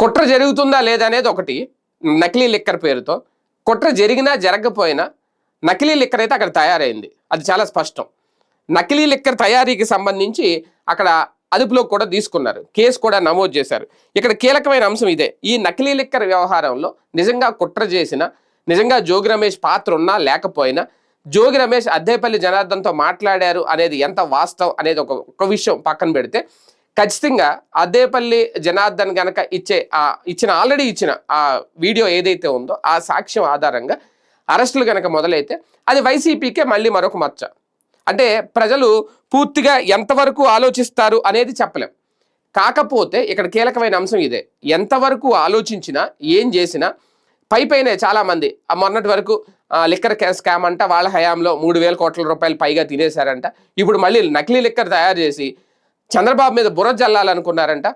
కుట్ర జరుగుతుందా లేదా అనేది ఒకటి నకిలీ లిక్కర్ పేరుతో. కుట్ర జరిగినా జరగకపోయినా నకిలీ లిక్కర్ అయితే అక్కడ తయారైంది. అది చాలా స్పష్టం. నకిలీ లిక్కర్ తయారీకి సంబంధించి అక్కడ అదుపులో కూడా తీసుకున్నారు. కేసు కూడా నమోదు చేశారు. ఇక్కడ కీలకమైన అంశం ఇదే. ఈ నకిలీ లిక్కర్ వ్యవహారంలో నిజంగా కుట్ర చేసిన నిజంగా జోగి రమేష్ పాత్ర ఉన్నా లేకపోయినా జోగి రమేష్ అద్దేపల్లి జనార్దన్తో మాట్లాడారు అనేది ఎంత వాస్తవం అనేది ఒక ఒక విషయం పక్కన పెడితే ఖచ్చితంగా అద్దేపల్లి జనార్దన్ గనక ఇచ్చే ఆ ఇచ్చిన ఆల్రెడీ ఇచ్చిన ఆ వీడియో ఏదైతే ఉందో ఆ సాక్ష్యం ఆధారంగా అరెస్టులు కనుక మొదలైతే అది వైసీపీకే మళ్ళీ మరొక మచ్చ. అంటే ప్రజలు పూర్తిగా ఎంతవరకు ఆలోచిస్తారు అనేది చెప్పలేం. కాకపోతే ఇక్కడ కీలకమైన అంశం ఇదే. ఎంతవరకు ఆలోచించినా ఏం చేసినా పై పైనే చాలామంది ఆ మొన్నటి వరకు ఆ, లిక్కర్ స్కామ్ అంట వాళ్ళ హయాంలో మూడు వేల కోట్ల రూపాయలు పైగా తినేశారంట. ఇప్పుడు మళ్ళీ నకిలీ లిక్కర్ తయారు చేసి చంద్రబాబు మీద బుర్ర జల్లాలనుకున్నారంట.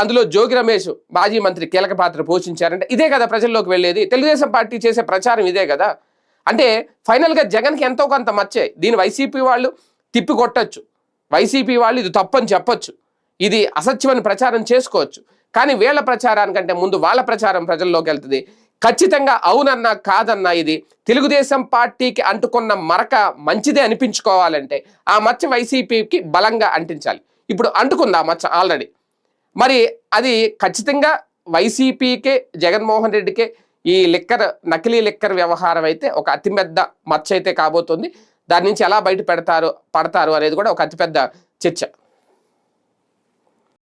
అందులో జోగి రమేష్ మాజీ మంత్రి కీలక పాత్ర పోషించారంట. ఇదే కదా ప్రజల్లోకి వెళ్ళేది. తెలుగుదేశం పార్టీ చేసే ప్రచారం ఇదే కదా. అంటే ఫైనల్గా జగన్కి ఎంతో కొంత మచ్చే. దీని వైసీపీ వాళ్ళు తిప్పి కొట్టచ్చు. వైసీపీ వాళ్ళు ఇది తప్పని చెప్పొచ్చు. ఇది అసత్యమని ప్రచారం చేసుకోవచ్చు. కానీ వీళ్ళ ప్రచారానికంటే ముందు వాళ్ళ ప్రచారం ప్రజల్లోకి వెళ్తుంది. ఖచ్చితంగా అవునన్నా కాదన్నా ఇది తెలుగుదేశం పార్టీకి అంటుకున్న మరక మంచిదే అనిపించుకోవాలంటే ఆ మచ్చ వైసీపీకి బలంగా అంటించాలి. ఇప్పుడు అంటుకుంది ఆ మచ్చ ఆల్రెడీ. మరి అది ఖచ్చితంగా వైసీపీకే జగన్మోహన్ రెడ్డికే ఈ లిక్కర్ నకిలీ లిక్కర్ వ్యవహారం అయితే ఒక అతిపెద్ద మచ్చ అయితే కాబోతుంది. దాని నుంచి ఎలా బయట పెడతారు పడతారు అనేది కూడా ఒక అతిపెద్ద చర్చ.